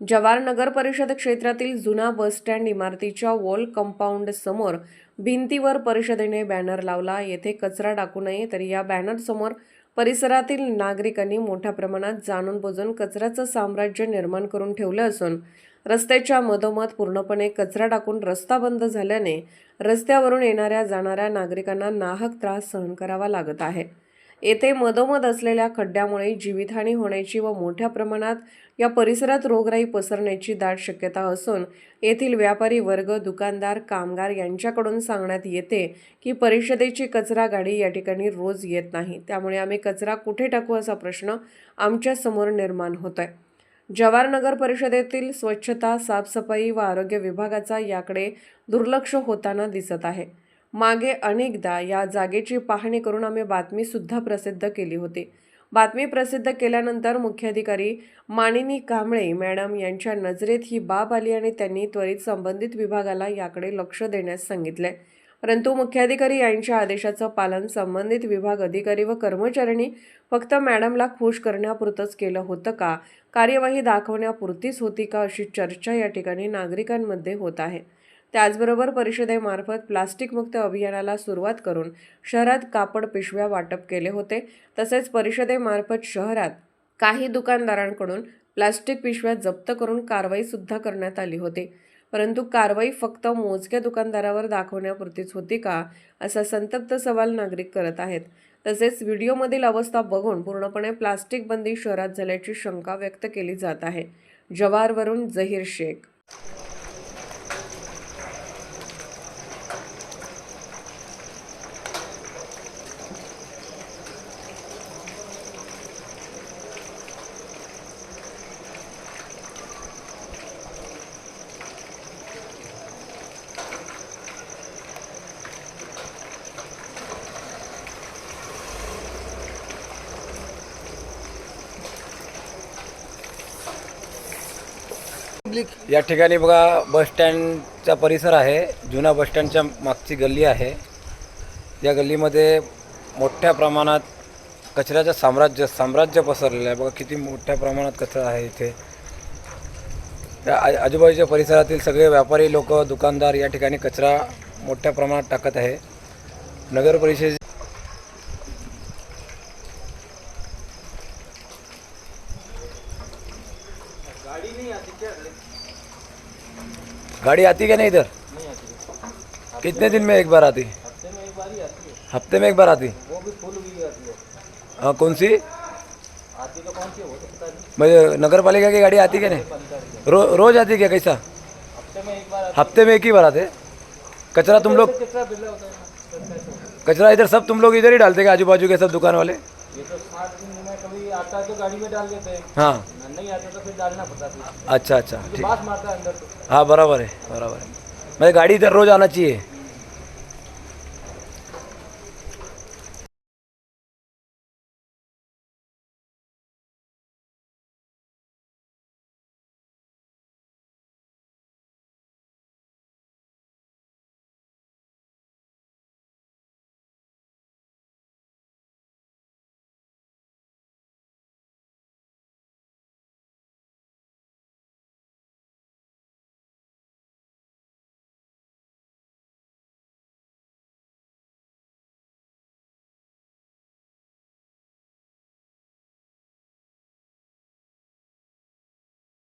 जवार नगर परिषद क्षेत्रातील जुना बसस्टँड इमारतीच्या वॉल कंपाऊंड समोर भिंतीवर परिषदेने बॅनर लावला. येथे कचरा टाकू नये तरी या बॅनर समोर परिसरातील नागरिकांनी मोठ्या प्रमाणात जाणून बुजून कचऱ्याचं साम्राज्य निर्माण करून ठेवलं असून रस्त्याच्या मधोमध पूर्णपणे कचरा टाकून रस्ता बंद झाल्याने रस्त्यावरून येणाऱ्या जाणाऱ्या नागरिकांना नाहक त्रास सहन करावा लागत आहे. येथे मधोमध असलेल्या खड्ड्यामुळे जीवितहानी होण्याची व मोठ्या प्रमाणात या परिसरात रोगराई पसरण्याची दाट शक्यता असून येथील व्यापारी वर्ग दुकानदार कामगार यांच्याकडून सांगण्यात येते की परिषदेची कचरा गाडी या ठिकाणी रोज येत नाही. त्यामुळे आम्ही कचरा कुठे टाकू असा प्रश्न आमच्यासमोर निर्माण होतोय. जवाहर नगर परिषदेतील स्वच्छता साफसफाई व आरोग्य विभागाचा याकडे दुर्लक्ष होताना दिसत आहे. मागे अनेकदा या जागेची पाहणी करून आम्ही बातमीसुद्धा प्रसिद्ध केली होती. बातमी प्रसिद्ध केल्यानंतर मुख्याधिकारी मानिनी कांबळे मॅडम यांच्या नजरेत ही बाब आली आणि त्यांनी त्वरित संबंधित विभागाला याकडे लक्ष देण्यास सांगितले. परंतु मुख्याधिकारी यांच्या आदेशाचं पालन संबंधित विभाग अधिकारी व कर्मचाऱ्यांनी फक्त मॅडमला खुश करण्यापुरतंच केलं होतं का? कार्यवाही दाखवण्यापुरतीच होती का अशी चर्चा या ठिकाणी नागरिकांमध्ये होत आहे. त्याचबरोबर परिषदेमार्फत प्लास्टिकमुक्त अभियानाला सुरुवात करून शहरात कापड पिशव्या वाटप केले होते. तसेच परिषदेमार्फत शहरात काही दुकानदारांकडून प्लास्टिक पिशव्या जप्त करून कारवाईसुद्धा करण्यात आली होती. परंतु कारवाई फक्त मोजक्या दुकानदारावर दाखवण्यापुरतीच होती का असा संतप्त सवाल नागरिक करत आहेत. तसेच व्हिडिओमधील अवस्था बघून पूर्णपणे प्लास्टिक बंदी शहरात झाल्याची शंका व्यक्त केली जात आहे. जवारवरून जहीर शेख या ठिकाणी बघा बस स्टँडचा परिसर आहे. जुना बस स्टँडच्या मागची गल्ली आहे. या गल्लीमध्ये मोठ्या प्रमाणात कचऱ्याचं साम्राज्य साम्राज्य पसरलेलं आहे. बघा किती मोठ्या प्रमाणात कचरा आहे इथे. त्या आजूबाजूच्या परिसरातील सगळे व्यापारी लोक दुकानदार या ठिकाणी कचरा मोठ्या प्रमाणात टाकत आहे. नगर परिषद गाड़ी आती क्या? नहीं इधर? कितने दिन में एक बार आती? हफ़्ते में एक बार आती वो भी फुल भी आती है। हाँ कौन सी? आती तो कौन सी है मैं नगर पालिका की गाड़ी आती क्या नहीं? रो, रोज आती क्या कैसा? हफ़्ते में एक बार हफ़्ते में एक ही बार आते? कचरा तुम लोग तो कचरा इधर सब तुम लोग इधर ही डालते आजू बाजू के सब दुकान वाले? ये तो साठ दिन में कभी आता तो गाड़ी में डाल देते हैं. हाँ नहीं आता तो फिर डालना पड़ता अच्छा अच्छा. फिर ठीक. बात मारता है अंदर तो. हाँ बराबर है बराबर है मैं गाड़ी इधर रोज आना चाहिए